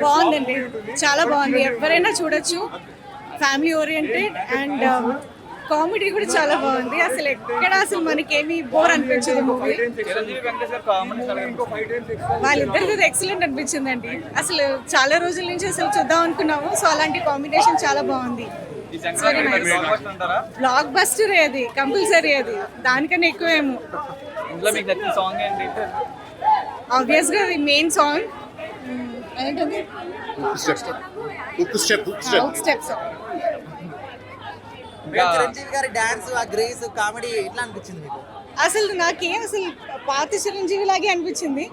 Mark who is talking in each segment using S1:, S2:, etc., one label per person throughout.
S1: బాగుందండి. చాలా బాగుంది. ఎవరైనా చూడొచ్చు. ఫ్యామిలీ ఓరియంటెడ్ అండ్ కామెడీ కూడా చాలా బాగుంది. అసలు ఎక్కడ అసలు మనకేమి బోర్ అనిపించదు మూవీ
S2: చాలా
S1: వాళ్ళిద్దరిది ఎక్సలెంట్ అనిపించిందండి. అసలు చాలా రోజుల నుంచి అసలు చూద్దాం అనుకున్నాము. సో అలాంటి కాంబినేషన్ చాలా బాగుంది.
S2: బ్లాక్ బస్టర్
S1: అది. కంపల్సరీ అది. దానికన్నా ఎక్కువేమో. ఆబ్వియస్గా మెయిన్ సాంగ్ ఏంటది?
S3: ఉక్కు స్టెప్ ఉక్కు స్టెప్
S1: స్టెప్స్
S2: ఇంకా
S4: చిరంజీవి గారి డాన్స్ ఆ గ్రేస్ కామెడీ ఎట్లా అనిపించింది మీకు?
S1: అసలు నాకేం అసలు పాత చిరంజీవి లాగే అనిపించింది.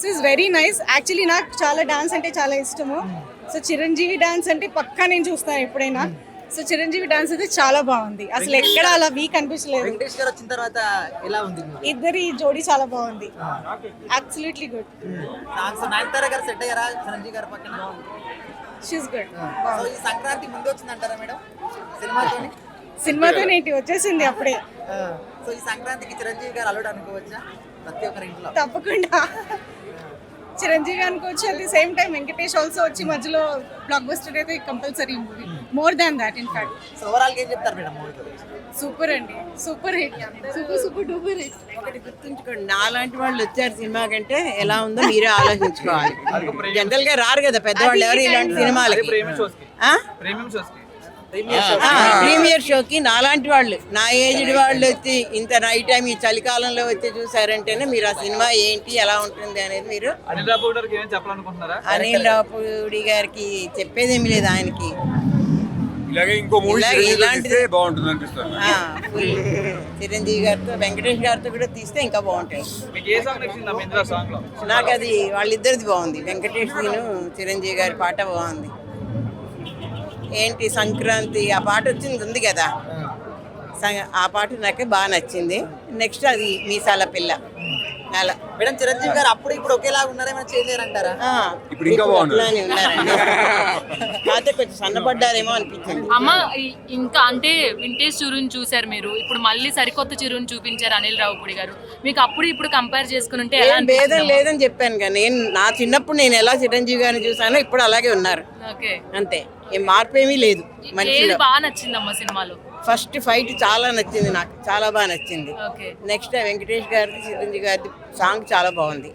S1: So is very nice actually నాకు చాలా డాన్స్ అంటే చాలా ఇష్టము. సో చిరంజీవి డాన్స్ అంటే పక్కా నేను చూస్తాను ఎప్పుడైనా. సో చిరంజీవి డాన్స్ అయితే చాలా బాగుంది. అసలు ఎక్కడ అలా వీక్ అనిపించలేదు.
S4: వెంకటేష్ గారు వచ్చిన తర్వాత ఎలా ఉంది
S1: ఇద్దరి జోడీ చాలా బాగుంది. అబ్సల్యూట్లీ గుడ్
S4: నయనతార గారు సెట్ అయ్యారా? చిరంజీవి గారి పక్కన?
S1: షీస్ గుడ్
S4: ఈ సంక్రాంతి ముందు వచ్చిందంటారా మేడం? సినిమాతోని?
S1: సినిమాతో ఏంటి? వచ్చేసింది అప్పుడే.
S4: సో ఈ సంక్రాంతికి చిరంజీవి గారు అల్లుడు అనుకోవచ్చా? ప్రతి ఒక్కరి ఇంట్లో.
S1: తప్పకుండా. చిరంజీవి అనుకోవచ్చు at the same time Venkatesh also వచ్చి మధ్యలో బ్లాక్ బస్టర్ అయితే compulsory movie more than that in fact
S4: so overall ఏం చెప్తారు మేడం మూవీ గురించి?
S1: సూపర్ అండి. Super hit super super duper hit
S5: ఒకటి గుర్తుంచుకోండి నాలాంటి వాళ్ళు వచ్చారు సినిమా కంటే ఎలా ఉందో మీరే ఆలోచించుకోవాలి. జనరల్గా రారు కదా పెద్దవాళ్ళు ఎవరు ఇలాంటి సినిమాలకి? ఆ, ప్రీమియర్ షోకి. నాలాంటి వాళ్ళు నా ఏజ్డ్ వాళ్ళు వచ్చి ఇంత నైట్ టైం ఈ చలికాలంలో వచ్చి చూసారంటేనే మీరు ఆ సినిమా ఏంటి ఎలా ఉంటుంది అనేది మీరు
S2: అనిల్
S5: రాపుడి గారికి చెప్పేదేమి లేదు ఆయనకి.
S6: ఇలాగే ఇంకో మూవీ
S5: ఇలాంటిది-
S6: బాగుంటుంది అనిపిస్తుంది.
S5: చిరంజీవి గారితో వెంకటేష్ గారితో కూడా తీస్తే ఇంకా బాగుంటుంది. నాకు అది వాళ్ళిద్దరిది బాగుంది. వెంకటేష్ దీను చిరంజీవి గారి పాట బాగుంది. ఏంటి సంక్రాంతి? ఆ పాట వచ్చింది ఉంది కదా? ఆ. పాట నాకు బాగా నచ్చింది. నెక్స్ట్ అది మీసాల పిల్ల. అలా.
S4: మేడం చిరంజీవి గారు అప్పుడు ఇప్పుడు ఒకేలా ఉన్నారేమైనా చేంజ్ అయ్యారంటారా?
S6: ఇప్పుడు ఇంకా బాగున్నారు.
S5: కాకపోతే కొంచెం సన్నపడ్డారేమో అనిపించింది.
S7: అమ్మ ఈ- ఇంకా అంటే వింటేజ్ చిరుని చూసారు మీరు. ఇప్పుడు మళ్ళీ సరికొత్త చిరుని చూపించారు అనిల్ రావుపూడి గారు. మీకు అప్పుడు ఇప్పుడు కంపేర్ చేసుకుని ఉంటే ఎలా
S5: ఏం భేదం లేదని చెప్పాను కానీ నేను నా చిన్నప్పుడు నేను ఎలా చిరంజీవి గారిని చూసానో ఇప్పుడు అలాగే ఉన్నారు.
S7: ఓకే.
S5: అంతే. ఏం మార్పు ఏమీ లేదు.
S7: ఏది
S5: మనిషిలో.
S7: బాగా నచ్చిందమ్మా సినిమాలో?
S5: ఫస్ట్ ఫైట్ చాలా నచ్చింది నాకు చాలా బాగా నచ్చింది. నెక్స్ట్ వెంకటేష్ గారిది చిరంజీవి గారిది సాంగ్ చాలా బాగుంది.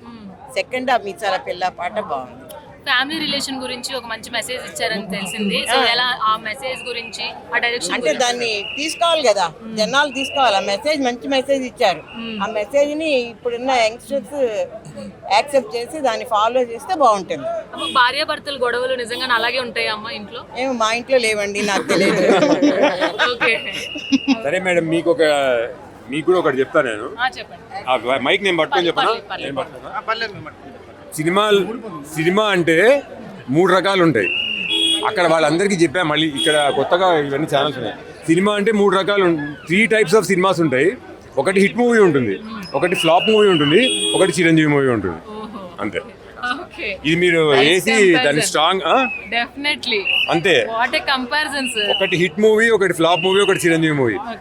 S5: సెకండ్ ఆ మిచ్చాల పిల్ల పాట బాగుంది.
S7: ఫ్యామిలీ రిలేషన్ గురించి ఒక మంచి మెసేజ్ ఇచ్చారని తెలిసింది. సో ఎలా ఆ మెసేజ్ గురించి ఆ డైరెక్షన్
S5: అంటే దాన్ని తీసుకోవాలి కదా. జనాలు తీసుకోవాలి. ఆ మెసేజ్ మంచి మెసేజ్ ఇచ్చారు. ఆ మెసేజ్ని ఇప్పుడున్న యంగ్స్టర్స్ యాక్సెప్ట్ చేసి దాన్ని ఫాలో చేస్తే బాగుంటుంది.
S7: భార్యాభర్తల గొడవలు నిజంగా అలాగే ఉంటాయి అమ్మ ఇంట్లో?
S5: ఏమో మా ఇంట్లో లేవండి నాకు తెలియదు.
S7: ఓకే.
S6: సరే మేడం మీకు ఒక మీకు కూడా ఒకటి చెప్తాను నేను.
S7: ఆ, చెప్పండి.
S6: ఆ మైక్ నేను పట్టుకొని చెప్పనా. నేను పట్టుకున్నా సినిమా సినిమా అంటే మూడు రకాలు ఉంటాయి. అక్కడ వాళ్ళందరికీ చెప్పా మళ్ళీ ఇక్కడ కొత్తగా ఇవన్నీ ఛానల్స్ ఉన్నాయి. సినిమా అంటే మూడు రకాలు త్రీ టైప్స్ ఆఫ్ సినిమాస్ ఉంటాయి. ఒకటి హిట్ మూవీ ఉంటుంది ఒకటి ఫ్లాప్ మూవీ ఉంటుంది ఒకటి చిరంజీవి మూవీ ఉంటుంది. అంతే. ఇది మీరు వేసి దాన్ని. స్ట్రాంగ్
S7: డెఫినెట్లీ
S6: అంతే. ఒకటి హిట్ మూవీ ఒకటి ఫ్లాప్ మూవీ ఒకటి చిరంజీవి మూవీ